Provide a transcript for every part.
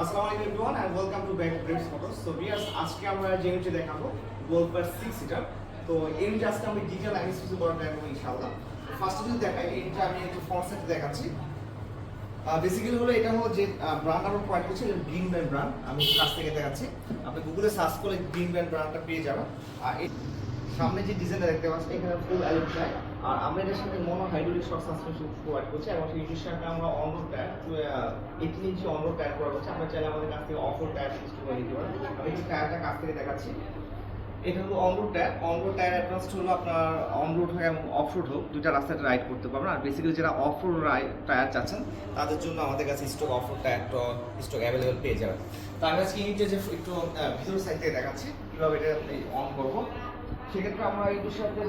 আসসালামু আলাইকুম everyone and welcome to back breads motors so viewers আজকে আমরা যে ইউনিটে দেখাবো গোলপার 6 সিটার তো এই ইউনিটে আজকে আমি ডিটেইল অ্যানালিসিস করার ট্রাই করব ইনশাআল্লাহ ফার্স্টে যদি দেখাই এই ইউনিটে আমি একটু সাইড দেখাচ্ছি। বেসিক্যালি হলো, এটা হলো যে ব্র্যান্ড আমরা পয়েন্ট করছি গ্রিন ব্যান্ড ব্র্যান্ড আমি কাছ থেকে দেখাচ্ছি। আপনি গুগলে সার্চ করলে গ্রিন ব্যান্ড ব্র্যান্ডটা পেয়ে যাবেন। আর সামনে যে ডিজাইনটা দেখতে পাচ্ছেন এখানে ফুল অ্যালুমিনিয়াম আর আমরা এটার সাথে mono hydraulic shock suspension provide করছি, এবং সেই সাথে আমরা on road tyre eighteen inch on road tyre করা হচ্ছে, আমরা চাইলে আমাদের কাছ থেকে অফরোড টায়ার ইউজ করে নিতে পারেন আমি একটু টায়ারটা কাছ থেকে দেখাচ্ছি। এটা হলো on road tyre on road tyre advance হলো আপনার অনরোড হোক এবং অফরোড হোক, দুইটা রাস্তাতে রাইড করতে পারবেন। আর বেসিক্যালি যারা অফ অফরোড টায়ার চাচ্ছেন, তাদের জন্য আমাদের কাছে স্টক অফ অফরোড টায়ারটা স্টক অ্যাভেলেবেল পেয়ে যাবেন। তো আমি ইউনিটে যে একটু ভিতর সাইড থেকে দেখাচ্ছি, কীভাবে এটা আপনি অন করব। সেক্ষেত্রে আমরা এই সাথে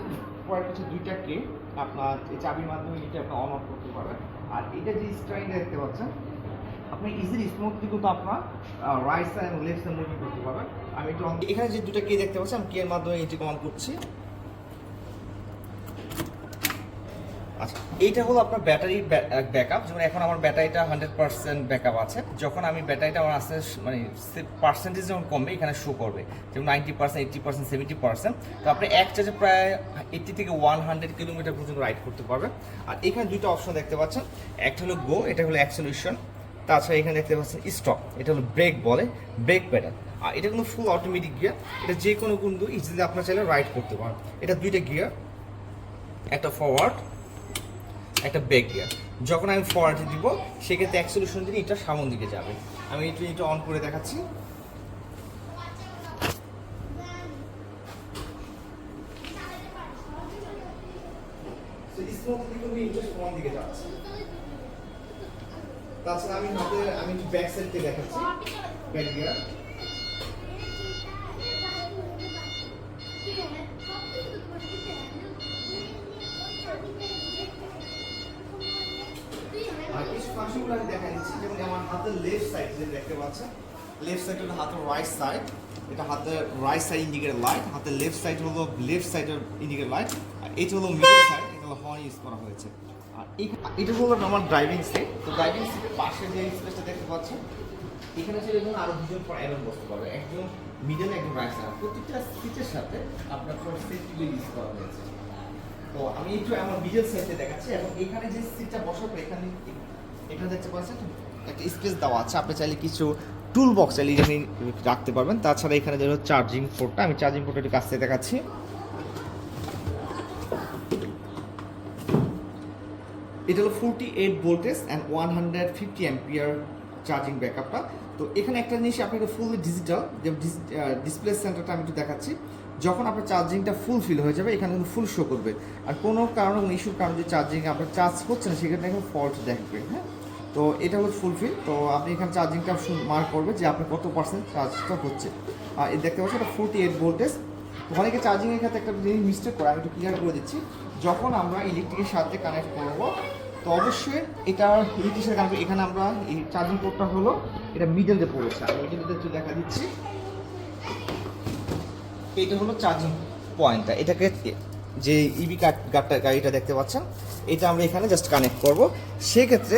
পয়েন্ট হচ্ছে দুইটা কে আপনার চাবির মাধ্যমে এটা আপনি অন অফ করতে পারবেন। আর এটা যে স্ট্রাইনটা দেখতে পাচ্ছেন, আপনি ইজিলি স্মুথলি কিন্তু আপনার right side left side moving করতে পারবেন। আমি একটু এখানে যে দুটা কে দেখতে পাচ্ছেন, আমি কে এর মাধ্যমে এটি অন করছি। আচ্ছা এইটা হলো আপনার ব্যাটারি ব্যাকআপ যেমন এখন আমার ব্যাটারিটা হান্ড্রেড পার্সেন্ট ব্যাকআপ আছে। যখন আমি ব্যাটারিটা আমার আস্তে মানে পার্সেন্টেজ যখন কমবে, এখানে শো করবে। যেমন ninety percent eighty percent seventy percent তো আপনি এক চার্জে প্রায় এইটটি থেকে ওয়ান হান্ড্রেড কিলোমিটার পর্যন্ত রাইড করতে পারবেন। আর এখানে দুটো অপশন দেখতে পাচ্ছেন। একটা হলো গো এটা হলো অ্যাক্সেলেশন তাছাড়া এখানে দেখতে পাচ্ছেন স্টপ এটা হলো ব্রেক বলে ব্রেক প্যাডাল আর এটা কোনো ফুল অটোমেটিক গিয়ার এটা যে কোনো কিন্তু ইজিলি আপনার চাইলে রাইড করতে পারেন এটা দুইটা গিয়ার একটা ফরওয়ার্ড একটা ব্রেক গিয়ার যখন আমি ফরওয়ার্ডে দিব, সেক্ষেত্রে অ্যাক্সেলেশন দিলে এটা সামন দিকে যাবে। আমি একটু এটা অন করে দেখাচ্ছি। দিকে যাচ্ছে। তাছাড়া আমি হাতে, আমি ব্যাক সাইড থেকে দেখাচ্ছি। ব্যাক গিয়ার কিছু ফাংশনগুলো আমি দেখা দিচ্ছি। যেমন আমার হাতের লেফট সাইড যে দেখতে পাচ্ছেন লেফট সাইড হলো হাতের রাইট সাইড এটা হাতের রাইট সাইড ইন্ডিকেটর লাইট হাতের লেফট সাইড হলো লেফট সাইডের ইন্ডিকেটর লাইট আর এটা হলো মিডল সাইড এটা হলো হর্ন ইউজ করা হয়েছে। আর এটা হলো আমার ড্রাইভিং সিট তো ড্রাইভিং সিটের পাশে যে স্পেসটা দেখতে পাচ্ছেন, এখানে ছিল একজন আরও দুজন পর একজন বসতে পারবে। একজন মিডল একজন রাইট সাইড প্রত্যেকটা সিটের সাথে আপনার পুরো সেফটি ইউজ করা হয়েছে। তো আমি একটু আমার মিডল সাইডে দেখাচ্ছি। এবং এখানে যে সিটটা পর এখানে এখানে দেখতে পাচ্ছেন? একটা স্পেস দেওয়া আছে। আপনি চাইলে কিছু টুল বক্স চাইলে এখানে রাখতে পারবেন। তাছাড়া এখানে যে চার্জিং পোর্টটা আমি চার্জিং পোর্টটা কাছ থেকে দেখাচ্ছি। এটা হলো forty eight voltage and one hundred fifty ampere charging ব্যাকআপটা তো এখানে একটা জিনিস আপনাকে ফুললি ডিজিটাল যে ডিসপ্লে সেন্টারটা আমি একটু দেখাচ্ছি। যখন আপনার চার্জিংটা ফুল ফিল হয়ে যাবে, এখানে কিন্তু ফুল শো করবে। আর কোনো কারণে কোনো ইস্যুর কারণে যে চার্জিং আপনার চার্জ হচ্ছে না সেখানে এখানে ফল্ট দেখবে হ্যাঁ? তো এটা হলো ফুলফিল তো আপনি এখানে চার্জিংটা মার্ক করবে যে আপনি কত পার্সেন্ট চার্জটা হচ্ছে। আর দেখতে পাচ্ছেন, এটা ফোরটি এইট ভোল্টেজ তো অনেকে চার্জিংয়ের ক্ষেত্রে একটা জিনিস মিস্টেক করে, আমি একটু ক্লিয়ার করে দিচ্ছি। যখন আমরা ইলেকট্রিকের সাথে কানেক্ট করব তো অবশ্যই এটা ইলেকট্রিকের সাথে কানেক্ট এখানে আমরা এই চার্জিং পোর্টটা হলো এটা মিডলে পড়েছে। আমি মিডলে একটু দেখা দিচ্ছি। এটা হলো চার্জিং পয়েন্টটা এটাকে যে ইবি গাড়িটা গাড়িটা দেখতে পাচ্ছেন, এটা আমরা এখানে জাস্ট কানেক্ট করব। সেক্ষেত্রে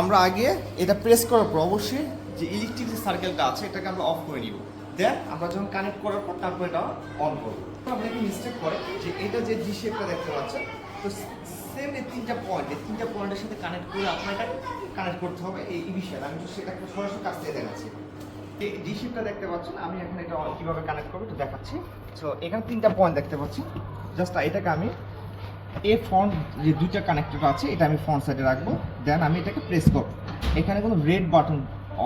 আমরা আগে এটা প্রেস করার পর অবশ্যই যে ইলেকট্রিক যে সার্কেলটা আছে, এটাকে আমরা অফ করে নিব। দেন আমরা যখন কানেক্ট করার পর তারপর এটা অন করব। কি মিস্টেক করে যে এটা যে জি শেপটা দেখতে পাচ্ছেন, তো সেম এই তিনটা পয়েন্ট এই তিনটা পয়েন্টের সাথে কানেক্ট করে আপনার এটা কানেক্ট করতে হবে এই বিষয়ে আমি তো সেটাকে সরাসরি কাছ থেকে দেখাচ্ছি। এই ডি দেখতে পাচ্ছেন, আমি এখন এটা কীভাবে কানেক্ট করব একটু দেখাচ্ছি। সো এখানে তিনটা পয়েন্ট দেখতে পাচ্ছি। জাস্ট এটাকে আমি এ ফ্রন্ট যে দুইটা কানেক্টর আছে, এটা আমি ফ্রন্ট সাইডে রাখব। দেন আমি এটাকে প্রেস করব। এখানে কোনো রেড বাটন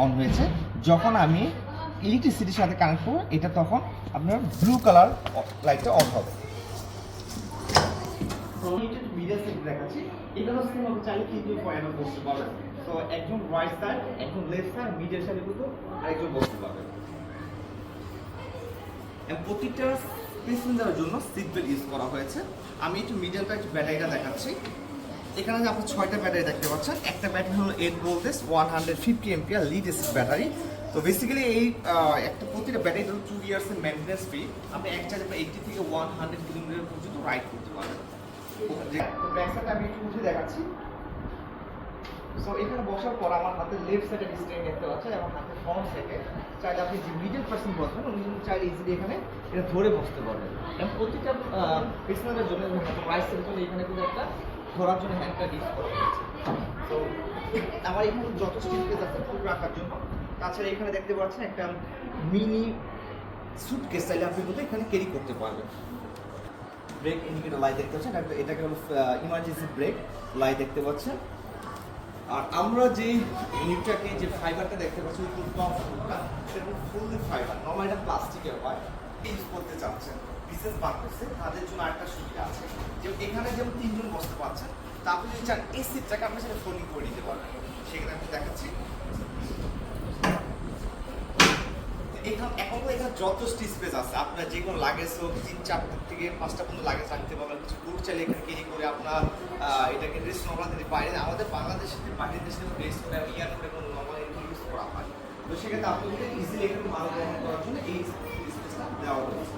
অন হয়েছে। যখন আমি ইলেকট্রিসিটির সাথে কানেক্ট করব, এটা তখন আপনার ব্লু কালার লাইটটা অন হবে। সাইড দেখাচ্ছি। এখানে সেম আপনি চাইলে কিন্তু পয়েন্ট বসতে পারবেন তো একজন রাইট সাইড একজন লেফট সাইড মিডিয়াল সাইডে কিন্তু আরেকজন বসতে পারবেন প্রতিটা প্যাসেঞ্জারের জন্য সিট বেল্ট ইউজ করা হয়েছে। আমি একটু মিডিয়ালটা একটু ব্যাটারিটা দেখাচ্ছি। এখানে যে আপনি ছয়টা ব্যাটারি দেখতে পাচ্ছেন, একটা ব্যাটারি হলো eight voltage one hundred fifty ampere lead acid battery তো বেসিক্যালি এই একটা প্রতিটা ব্যাটারি টু ইয়ার্সের মেনটেন্স ফ্রি আপনি এক চার্জে এইটটি থেকে ওয়ান হান্ড্রেড কিলোমিটার পর্যন্ত রাইড করতে পারবেন। ব্যাক আমি একটু দেখাচ্ছি। সো এখানে বসার পর আমার হাতে লেফট সাইডে স্ট্রেন দেখতে পাচ্ছেন এবং হাতে ফ্রন্ট থেকে চাইলে আপনি যে মিডল পার্সন বসবেন উনি কিন্তু চাইলে ইজিলি এখানে এটা ধরে বসতে পারবেন। এবং প্রতিটা পেছনের জন্য রাইট সাইডের জন্য এখানে কিন্তু একটা ধরার জন্য হ্যান্ডটা ইউজ করা হয়েছে। তো আমার এখানে যত স্টিল আছে ফুল রাখার জন্য। তাছাড়া এখানে দেখতে পাচ্ছেন একটা মিনি সুটকেস চাইলে আপনি কিন্তু এখানে ক্যারি করতে পারবেন। ব্রেক ইন্ডিকেটর লাইট দেখতে পাচ্ছেন। এটা- এটাকে হলো ইমার্জেন্সি ব্রেক লাইট দেখতে পাচ্ছেন। আর আমরা যে ইউনিটটাকে যে ফাইবারটা দেখতে পাচ্ছি, ওই ফুলটা সেটা ফুললি ফাইবার নর্মাল এটা প্লাস্টিকের হয় ইউজ করতে চাচ্ছেন। বার করছে, তাদের জন্য আরেকটা সুবিধা আছে। যে এখানে যেমন তিনজন বসতে পারছেন, তারপরে যদি চান এই সিটটাকে আপনি সেটা ফোল্ডিং করে নিতে পারবেন। সেখানে আমি দেখাচ্ছি। এখানে এখনও এখানে যথেষ্ট স্পেস আছে। আপনার যে কোনো লাগেজ হোক, তিন চারটা থেকে পাঁচটা পর্যন্ত লাগেজ রাখতে পারবেন। কিছু গুড় চাইলে এখানে কেজি করে আপনার এটাকে ড্রেস নর্মাল বাইরে আমাদের বাংলাদেশের যে বাইরের দেশে ড্রেস করে আমি ইয়ার করে কোনো নর্মাল এরকম ইউজ করা হয়। তো সেক্ষেত্রে আপনি ইজিলি একটু মাল বহন করার জন্য এই স্পেসটা দেওয়া হয়েছে।